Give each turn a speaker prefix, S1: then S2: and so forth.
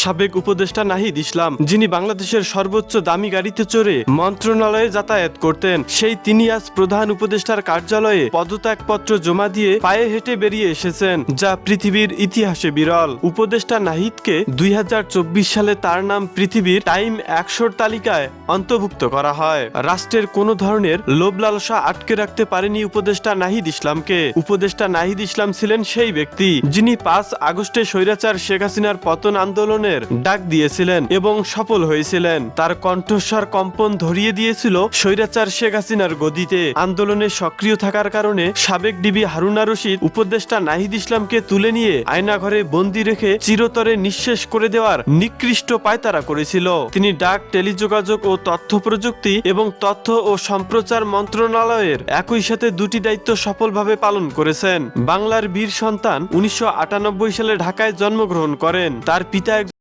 S1: সাবেক উপদেষ্টা নাহিদ ইসলাম, যিনি বাংলাদেশের সর্বোচ্চ দামি গাড়িতে চড়ে মন্ত্রণালয়ে যাতায়াত করতেন। সেই তিনি আজ প্রধান উপদেষ্টার কার্যালয়ে পদত্যাগপত্র জমা দিয়ে পায়ে হেঁটে বেরিয়ে এসেছেন, যা পৃথিবীর ইতিহাসে বিরল। উপদেষ্টা নাহিদকে দুই হাজার চব্বিশ সালে তার নাম পৃথিবীর টাইম একশোর তালিকায় অন্তর্ভুক্ত করা হয়। রাষ্ট্রের কোনো ধরনের লোভ লালসা আটকে রাখতে পারেনি উপদেষ্টা নাহিদ ইসলামকে। উপদেষ্টা নাহিদ ইসলাম ছিলেন সেই ব্যক্তি, যিনি পাঁচ আগস্টে স্বৈরাচার শেখ হাসিনার পতন আন্দোলনের ডাক দিয়েছিলেন এবং সফল হয়েছিলেন। তার কণ্ঠস্বর কম্পন ধরিয়ে দিয়েছিল স্বৈরাচার শেখ হাসিনার গদিতে। আন্দোলনে সক্রিয় থাকার কারণে সাবেক ডিবি হারুনা রশিদ, উপদেষ্টা নাহিদ ইসলামকে তুলে নিয়ে আয়নাঘরে বন্দি রেখে চিরতরে নিঃশেষ করে দেওয়ার নিকৃষ্ট পায়তারা করেছিল। তিনি ডাক, টেলিযোগাযোগ ও তথ্য প্রযুক্তি এবং তথ্য ও সম্প্রচার মন্ত্রণালয়ের একই সাথে দুটি দায়িত্ব সফলভাবে পালন করেছেন। বাংলার বীর সন্তান উনিশশো আটানব্বই সালে ঢাকায় জন্মগ্রহণ করেন। তার পিতা